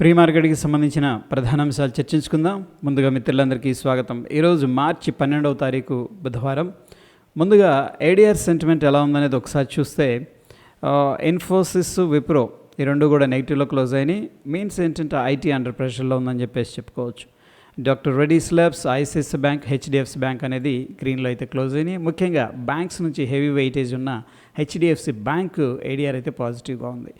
Pre మార్కెట్కి సంబంధించిన ప్రధాన అంశాలు చర్చించుకుందాం. ముందుగా మిత్రులందరికీ స్వాగతం. ఈరోజు మార్చి పన్నెండవ తారీఖు బుధవారం. ముందుగా ఏడిఆర్ సెంటిమెంట్ ఎలా ఉందనేది ఒకసారి చూస్తే ఇన్ఫోసిస్ విప్రో ఈ రెండు కూడా నెగిటివ్లో క్లోజ్ అయినాయి. మీన్స్ ఏంటంటే ఐటీ అండర్ ప్రెషర్లో ఉందని చెప్పేసి చెప్పుకోవచ్చు. Doctor Reddy's labs ICICI bank HDFC bank అనేది గ్రీన్లో అయితే క్లోజ్ అయినాయి. ముఖ్యంగా బ్యాంక్స్ నుంచి హెవీ వెయిటేజ్ ఉన్న హెచ్డిఎఫ్సి బ్యాంకు ఏడిఆర్ అయితే పాజిటివ్గా ఉంది.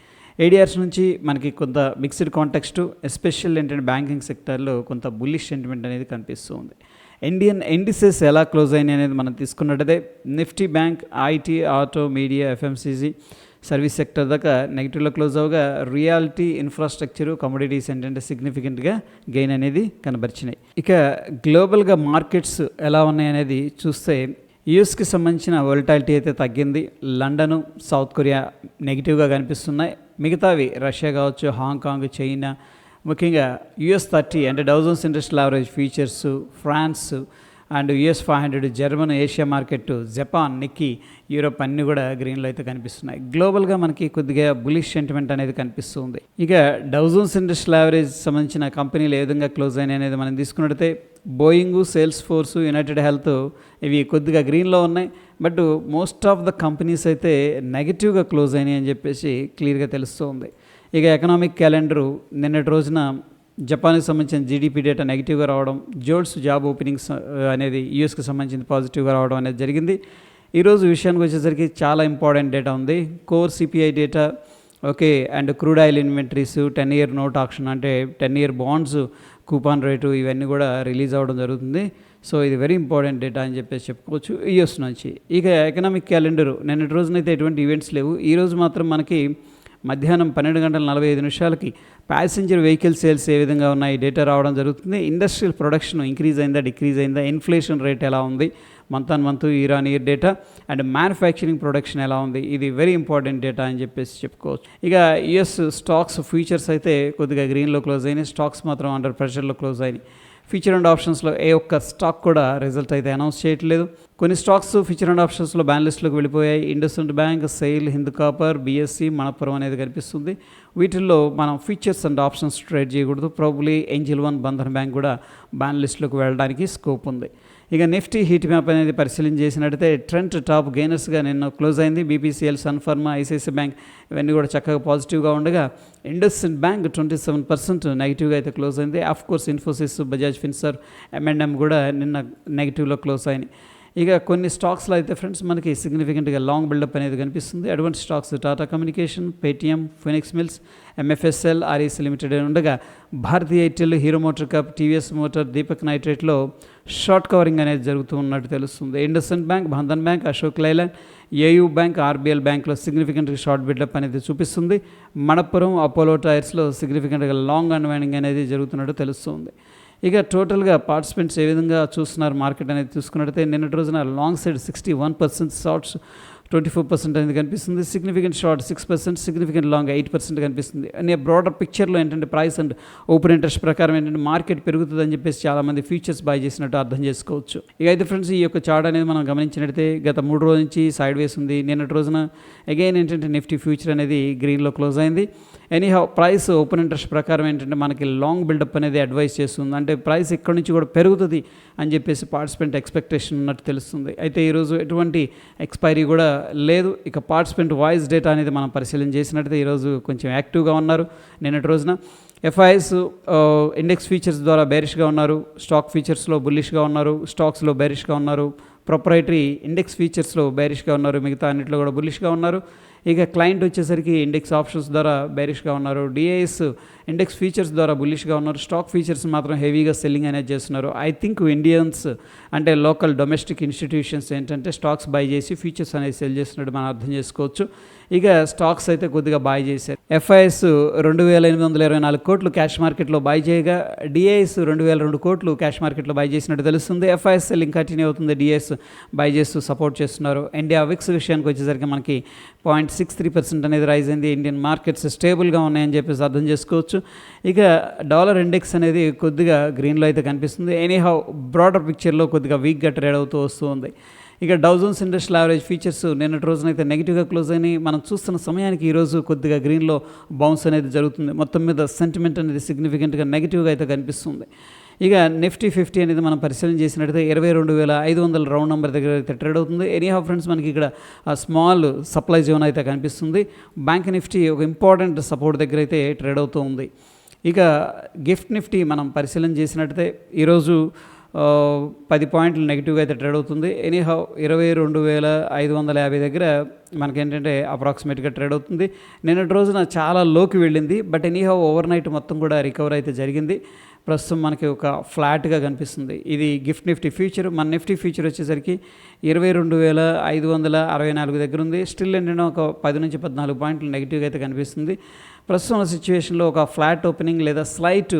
ఏడిఆర్స్ నుంచి మనకి కొంత మిక్స్డ్ కాంటెక్స్ట్ ఎస్పెషల్ ఏంటంటే బ్యాంకింగ్ సెక్టర్లో కొంత బుల్లిష్ సెంటిమెంట్ అనేది కనిపిస్తూ ఉంది. ఇండియన్ ఇండిసెస్ ఎలా క్లోజ్ అయినాయి అనేది మనం తీసుకున్నట్టయితే Nifty bank IT auto media FMCG service sector దాకా నెగిటివ్లో క్లోజ్ అవగా రియాలిటీ ఇన్ఫ్రాస్ట్రక్చర్ కమోడిటీస్ ఏంటంటే సిగ్నిఫికెంట్గా గెయిన్ అనేది కనబరిచినాయి. ఇక గ్లోబల్గా మార్కెట్స్ ఎలా ఉన్నాయి అనేది చూస్తే యూఎస్కి సంబంధించిన వోల్టాలిటీ అయితే తగ్గింది. లండను సౌత్ కొరియా నెగిటివ్గా కనిపిస్తున్నాయి. మిగతావి రష్యా కావచ్చు హాంకాంగ్ చైనా ముఖ్యంగా యుఎస్ థర్టీ అంటే Dow Jones industrial average features France and US five hundred German Asia market Japan Nikkei Europe అన్నీ కూడా గ్రీన్లో అయితే కనిపిస్తున్నాయి. గ్లోబల్గా మనకి కొద్దిగా బులిష్ సెంటిమెంట్ అనేది కనిపిస్తుంది. ఇక డౌజన్స్ ఇండస్ట్రియల్ యావరేజ్ సంబంధించిన కంపెనీలు ఏ విధంగా క్లోజ్ అయినాయి అనేది మనం తీసుకున్నట్టయితే Boeing Salesforce United health ఇవి కొద్దిగా గ్రీన్లో ఉన్నాయి. But most of the companies అయితే నెగిటివ్గా క్లోజ్ అయినాయి అని చెప్పేసి క్లియర్గా తెలుస్తుంది. ఇక ఎకనామిక్ క్యాలెండరు నిన్నటి రోజున జపాన్కి సంబంధించిన జీడిపి డేటా నెగిటివ్గా రావడం జోడ్స్ జాబ్ ఓపెనింగ్స్ అనేది యూఎస్కి సంబంధించిన పాజిటివ్గా రావడం అనేది జరిగింది. ఈరోజు విషయానికి వచ్చేసరికి చాలా ఇంపార్టెంట్ డేటా ఉంది. Core CPI data okay and crude oil inventories ten year note option అంటే ten year bonds coupon rate ఇవన్నీ కూడా రిలీజ్ అవ్వడం జరుగుతుంది. సో ఇది వెరీ ఇంపార్టెంట్ డేటా అని చెప్పేసి చెప్పుకోవచ్చు. యూఎస్ నుంచి. ఇక ఎకనామిక్ క్యాలెండరు నిన్నటి రోజునైతే ఎటువంటి ఈవెంట్స్ లేవు. ఈరోజు మాత్రం మనకి మధ్యాహ్నం పన్నెండు గంటల నలభై ఐదు నిమిషాలకి ప్యాసింజర్ వెహికల్ సేల్స్ ఏ విధంగా ఉన్నాయి? డేటా రావడం జరుగుతుంది. ఇండస్ట్రియల్ ప్రొడక్షన్ ఇంక్రీజ్ అయిందా? డిక్రీజ్ అయిందా? ఇన్ఫ్లేషన్ రేట్ ఎలా ఉంది? Month on month year on year data and manufacturing production ఎలా ఉంది? ఇది వెరీ ఇంపార్టెంట్ డేటా అని చెప్పేసి చెప్పుకోవచ్చు. ఇక యుఎస్ స్టాక్స్ ఫ్యూచర్స్ అయితే కొద్దిగా గ్రీన్లో క్లోజ్ అయినాయి. స్టాక్స్ మాత్రం అండర్ ప్రెషర్లో క్లోజ్ అయినాయి. ఫీచర్ అండ్ ఆప్షన్స్లో ఏ ఒక్క స్టాక్ కూడా రిజల్ట్ అయితే అనౌన్స్ చేయట్లేదు. కొన్ని స్టాక్స్ ఫీచర్ అండ్ ఆప్షన్స్లో బ్యాన్లిస్ట్లోకి వెళ్ళిపోయాయి. IndusInd bank SAIL Hind copper BSC Manappuram అనేది కనిపిస్తుంది. వీటిల్లో మనం ఫీచర్స్ అండ్ ఆప్షన్స్ ట్రేడ్ చేయకూడదు. Probably Angel One Bandhan bank కూడా బ్యాన్లిస్ట్లోకి వెళ్ళడానికి స్కోప్ ఉంది. ఇక నిఫ్టీ హీట్ మ్యాప్ అనేది పరిశీలన చేసినట్టయితే ట్రెంట్ టాప్ గెయినర్స్గా నిన్న క్లోజ్ అయింది. బీపీసీఎల్ సన్ఫర్మా ఐసిఐసి బ్యాంక్ ఇవన్నీ కూడా చక్కగా పాజిటివ్గా ఉండగా Indus bank twenty seven percent నెగిటివ్గా అయితే క్లోజ్ అయింది. Of course Infosys Bajaj Finserv M and M M&M కూడా నిన్న నెగిటివ్లో క్లోజ్ అయినాయి. ఇక కొన్ని స్టాక్స్లో అయితే ఫ్రెండ్స్ మనకి సిగ్నిఫికెంట్గా లాంగ్ బిల్డప్ అనేది కనిపిస్తుంది. అటువంటి stocks Tata communication Paytm Phoenix mills MFSL REC limited ఉండగా Bharti Airtel Hero motor corp TVS motor Deepak నైట్రేట్లో short covering అనేది జరుగుతూ ఉన్నట్టు తెలుస్తుంది. IndusInd bank Bandhan bank Ashok Leyland AU bank RBL బ్యాంక్లో సిగ్నిఫికెంట్గా షార్ట్ బిల్డప్ అనేది చూపిస్తుంది. మణప్పురం అపోలో టైర్స్లో సిగ్నిఫికెంట్గా లాంగ్ అన్వైండింగ్ అనేది జరుగుతున్నట్టు తెలుస్తుంది. ఇక టోటల్గా పార్టిసిపెంట్స్ ఏ విధంగా చూస్తున్నారు మార్కెట్ అనేది చూసుకున్నట్టయితే నిన్నటి రోజున long side sixty one percent shorts twenty four percent అనేది కనిపిస్తుంది. Significant short six percent significant long eight percent కనిపిస్తుంది. అనే బ్రాడర్ పిక్చర్లో ఏంటంటే ప్రైస్ అండ్ ఓపెన్ ఇంట్రెస్ట్ ప్రకారం ఏంటంటే మార్కెట్ పెరుగుతుంది అని చెప్పేసి చాలామంది ఫ్యూచర్స్ బై చేసినట్టు అర్థం చేసుకోవచ్చు. ఇక అయితే ఫ్రెండ్స్ ఈ యొక్క చార్ట్ అనేది మనం గమనించినట్టయితే గత మూడు రోజుల నుంచి సైడ్ వేస్ ఉంది. నిన్నటి రోజున అగైన్ ఏంటంటే నిఫ్టీ ఫ్యూచర్ అనేది గ్రీన్లో క్లోజ్ అయింది. ఎనీహౌ ప్రైస్ ఓపెన్ ఇంట్రెస్ట్ ప్రకారం ఏంటంటే మనకి లాంగ్ బిల్డప్ అనేది అడ్వైస్ చేస్తుంది. అంటే ప్రైస్ ఇక్కడ నుంచి కూడా పెరుగుతుంది అని చెప్పేసి పార్టిసిపెంట్ ఎక్స్పెక్టేషన్ ఉన్నట్టు తెలుస్తుంది. అయితే ఈరోజు ఎటువంటి ఎక్స్పైరీ కూడా లేదు. ఇక పార్టిసిపెంట్ వాయిస్ డేటా అనేది మనం పరిశీలన చేసినట్టయితే ఈరోజు కొంచెం యాక్టివ్గా ఉన్నారు. నిన్నటి రోజున ఎఫ్ఐఎస్ ఇండెక్స్ ఫీచర్స్ ద్వారా బేరిష్గా ఉన్నారు. స్టాక్ ఫీచర్స్లో బుల్లిష్గా ఉన్నారు. స్టాక్స్లో బేరిష్గా ఉన్నారు. ప్రొపరైటరీ ఇండెక్స్ ఫీచర్స్లో బేరిష్గా ఉన్నారు. మిగతా అన్నింటిలో కూడా బుల్లిష్గా ఉన్నారు. ఇక క్లయింట్ వచ్చేసరికి ఇండెక్స్ ఆప్షన్స్ ద్వారా బేరిష్గా ఉన్నారు. డిఐఎస్ ఇండెక్స్ ఫీచర్స్ ద్వారా బుల్లిష్గా ఉన్నారు. స్టాక్ ఫీచర్స్ మాత్రం హెవీగా సెల్లింగ్ అనేది చేస్తున్నారు. ఐ థింక్ ఇండియన్స్ అంటే లోకల్ డొమెస్టిక్ ఇన్స్టిట్యూషన్స్ ఏంటంటే స్టాక్స్ బై చేసి ఫీచర్స్ అనేది సెల్ చేస్తున్నట్టు మనం అర్థం చేసుకోవచ్చు. ఇక స్టాక్స్ అయితే కొద్దిగా బాయ్ చేశారు. ఎఫ్ఐఎస్ రెండు వేల ఎనిమిది వందల ఇరవై నాలుగు కోట్లు క్యాష్ మార్కెట్లో బై చేయగా డిఐఎస్ రెండు వేల రెండు కోట్లు క్యాష్ మార్కెట్లో బై చేసినట్టు తెలుస్తుంది. ఎఫ్ఐఎస్ సెల్లింగ్ కంటిన్యూ అవుతుంది. డిఐఎస్ బై చేస్తూ సపోర్ట్ చేస్తున్నారు. ఇండియా విక్స్ విషయానికి వచ్చేసరికి మనకి పాయింట్ సిక్స్ త్రీ పర్సెంట్ అనేది రైజ్ అయింది. ఇండియన్ మార్కెట్స్ స్టేబుల్గా ఉన్నాయని చెప్పేసి అర్థం చేసుకోవచ్చు. ఇక డాలర్ ఇండెక్స్ అనేది కొద్దిగా గ్రీన్లో అయితే కనిపిస్తుంది. ఎనీహౌ బ్రాడర్ పిక్చర్లో కొద్దిగా వీక్గా ట్రేడ్ అవుతూ వస్తూ ఉంది. ఇక డౌజన్స్ ఇండస్ట్రియల్ యావరేజ్ ఫీచర్స్ నిన్నటి రోజునైతే నెగిటివ్గా క్లోజ్ అయినాయి. మనం చూస్తున్న సమయానికి ఈరోజు కొద్దిగా గ్రీన్లో బౌన్స్ అనేది జరుగుతుంది. మొత్తం మీద సెంటిమెంట్ అనేది సిగ్నిఫికెంట్గా నెగిటివ్గా అయితే కనిపిస్తుంది. ఇక నిఫ్టీ ఫిఫ్టీ అనేది మనం పరిశీలన చేసినట్టయితే ఇరవై రెండు వేల ఐదు వందల రౌండ్ నెంబర్ దగ్గర అయితే ట్రేడ్ అవుతుంది. ఎనీ హాఫ్ ఫ్రెండ్స్ మనకి ఇక్కడ స్మాల్ సప్లై జోన్ అయితే కనిపిస్తుంది. బ్యాంక్ నిఫ్టీ ఒక ఇంపార్టెంట్ సపోర్ట్ దగ్గర అయితే ట్రేడ్ అవుతూ ఉంది. ఇక గిఫ్ట్ నిఫ్టీ మనం పరిశీలన చేసినట్టయితే ఈరోజు పది పాయింట్లు నెగిటివ్గా అయితే ట్రేడ్ అవుతుంది. ఎనీహౌ ఇరవై రెండు వేల ఐదు వందల యాభై దగ్గర మనకేంటంటే అప్రాక్సిమేట్గా ట్రేడ్ అవుతుంది. నిన్నటి రోజున చాలా లోకి వెళ్ళింది. బట్ ఎనీహౌ ఓవర్ నైట్ మొత్తం కూడా రికవర్ అయితే జరిగింది. ప్రస్తుతం మనకి ఒక ఫ్లాట్గా కనిపిస్తుంది. ఇది గిఫ్ట్ నిఫ్టీ ఫ్యూచర్. మన నిఫ్టీ ఫ్యూచర్ వచ్చేసరికి ఇరవై రెండు వేల ఐదు వందల అరవై నాలుగు దగ్గర ఉంది. స్టిల్ ఏంటంటే ఒక పది నుంచి పద్నాలుగు పాయింట్లు నెగిటివ్గా అయితే కనిపిస్తుంది. ప్రస్తుతం సిచ్యువేషన్లో ఒక ఫ్లాట్ ఓపెనింగ్ లేదా స్లైట్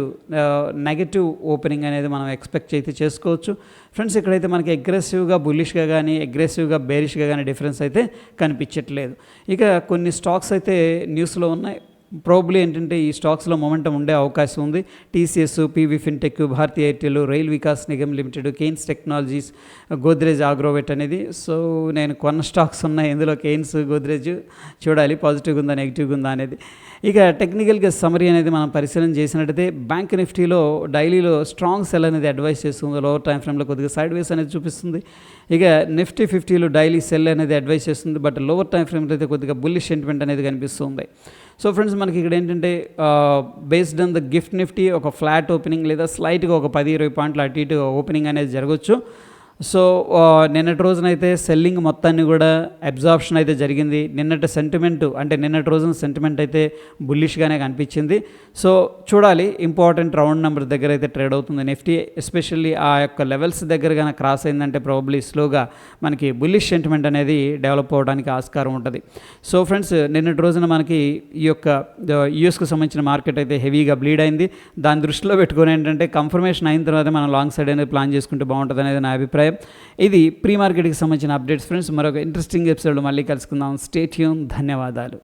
నెగటివ్ ఓపెనింగ్ అనేది మనం ఎక్స్పెక్ట్ అయితే చేసుకోవచ్చు. ఫ్రెండ్స్ ఇక్కడైతే మనకి అగ్రెసివ్గా బుల్లిష్గా కానీ అగ్రెసివ్గా బేరిష్గా కానీ డిఫరెన్స్ అయితే కనిపించట్లేదు. ఇక కొన్ని స్టాక్స్ అయితే న్యూస్లో ఉన్నాయి. ప్రాబ్లీ ఏంటంటే ఈ స్టాక్స్లో మొమెంటం ఉండే అవకాశం ఉంది. TCS PB fintech Bharatiya Airtel rail Vikas Nigam limited Kaynes technologies Godrej Agrovet అనేది. సో నేను కొన్న స్టాక్స్ ఉన్నాయి. ఇందులో కేన్స్ గోద్రేజ్ చూడాలి. పాజిటివ్గా ఉందా నెగిటివ్గా ఉందా అనేది. ఇక టెక్నికల్గా సమరీ అనేది మనం పరిశీలన చేసినట్టయితే బ్యాంక్ నిఫ్టీలో డైలీలో స్ట్రాంగ్ సెల్ అనేది అడ్వైస్ చేస్తుంది. లోవర్ టైం ఫ్రేమ్లో కొద్దిగా సైడ్ వేస్ అనేది చూపిస్తుంది. ఇక నిఫ్టీ ఫిఫ్టీలో డైలీ సెల్ అనేది అడ్వైస్ చేస్తుంది. బట్ లోవర్ టైం ఫ్రేమ్లో అయితే కొద్దిగా బుల్లిష్ సెంటిమెంట్ అనేది కనిపిస్తుంది. సో ఫ్రెండ్స్ మనకి ఇక్కడ ఏంటంటే based on the GIFT Nifty ఒక ఫ్లాట్ ఓపెనింగ్ లేదా స్లైట్గా ఒక పది ఇరవై పాయింట్లు అటు ఇటు ఓపెనింగ్ అనేది జరగవచ్చు సో నిన్నటి రోజునైతే సెల్లింగ్ మొత్తాన్ని కూడా అబ్జార్ప్షన్ అయితే జరిగింది. నిన్నటి సెంటిమెంట్ అంటే నిన్నటి రోజున సెంటిమెంట్ అయితే బుల్లిష్గానే కనిపించింది. సో చూడాలి ఇంపార్టెంట్ రౌండ్ నెంబర్ దగ్గర అయితే ట్రేడ్ అవుతుంది. నిఫ్టీ ఎస్పెషల్లీ ఆ యొక్క లెవెల్స్ దగ్గర కానీ క్రాస్ అయిందంటే ప్రాబ్లీ స్లోగా మనకి బుల్లిష్ సెంటిమెంట్ అనేది డెవలప్ అవ్వడానికి ఆస్కారం ఉంటుంది. సో ఫ్రెండ్స్ నిన్నటి రోజున మనకి ఈ యొక్క యూఎస్కి సంబంధించిన మార్కెట్ అయితే హెవీగా బ్లీడ్ అయింది. దాని దృష్టిలో పెట్టుకొని ఏంటంటే కన్ఫర్మేషన్ అయిన తర్వాత మనం లాంగ్ సైడ్ అనేది ప్లాన్ చేసుకుంటే బాగుంటుంది అనేది నా అభిప్రాయం. ఇది ప్రీ మార్కెట్కి సంబంధించిన అప్డేట్స్. ఫ్రెండ్స్ మరొక ఇంట్రెస్టింగ్ ఎపిసోడ్ మళ్ళీ కలుసుకుందాం. స్టేట్యూన్ ధన్యవాదాలు.